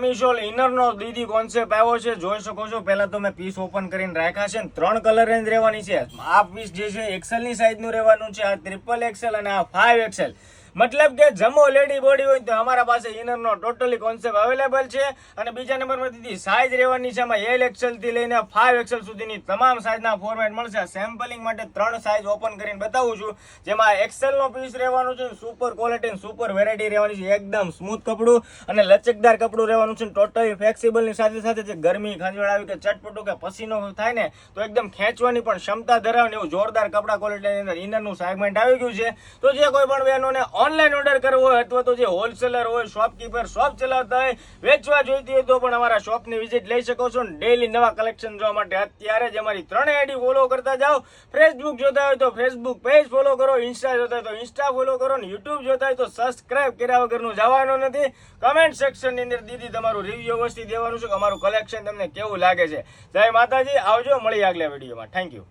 મિશોલ ઇનરનો દીદી concept આવ્યો છે, જોઈ શકો છો, પહેલા તો મેં પીસ ઓપન કરીને રાખ્યા છે ત્રણ કલર રેન્જ રહેવાની છે. આ પીસ જે છે એક્સેલની સાઇઝનું રહેવાનું છે, આ ટ્રિપલ એક્સેલ અને આ ફાઇવ એક્સેલ મતલબ કે જમો લેડી બોડી હોય તો અમારા પાસે ઇનરનો ટોટલી કોન્સેપ્ટ અવેલેબલ છે. અને બીજા નંબરમાં દીદી સાઈઝ રહેવાની છે. એમાં એલ એક્સેલથી લઈને ફાઈવ એક્સેલ સુધીની તમામ સાઈઝના ફોર્મેટ મળશે. સેમ્પલિંગ માટે ત્રણ સાઈઝ ઓપન કરીને બતાવું છું. જેમાં એક્સેલનો પીસ રહેવાનું છે સુપર ક્વોલિટી સુપર વેરાયટી રહેવાની છે. એકદમ સ્મૂથ કપડું અને લચકદાર કપડું રહેવાનું છે ટોટલી ફ્લેક્સિબલની સાથે સાથે જે ગરમી ખંજવાળ આવી કે ચટપટું કે પસીનો થાય ને તો એકદમ ખેંચવાની પણ ક્ષમતા ધરાવે એવું જોરદાર કપડા ક્વોલિટીની અંદર ઇનરનું સેગમેન્ટ આવી ગયું છે. તો જે કોઈ પણ બહેનોને ઓનલાઈન ઓર્ડર કરવો હોય અથવા તો જે હોલસેલર હોય શોપકીપર શોપ ચલાવતા હોય, વેચવા જોઈતી હોય તો પણ અમારા શોપની વિઝિટ લઈ શકો છો ડેઈલી નવા કલેક્શન જોવા માટે અત્યારે જ અમારી ત્રણેય આઈડી ફોલો કરતા જાઓ. ફેસબુક જોતા હોય તો ફેસબુક પેજ ફોલો કરો ઇન્સ્ટા જોતા હોય તો ઇન્સ્ટા ફોલો કરો ને યુટ્યુબ જોતા હોય તો સબસ્ક્રાઇબ કર્યા વગરનું જવાનું નથી. કમેન્ટ સેક્શનની અંદર દીદી તમારું રિવ્યુ અવશ્ય દેવાનું છે કે અમારું કલેક્શન તમને કેવું લાગે છે. જય માતાજી, આવજો મળી આગલા વિડીયોમાં. Thank you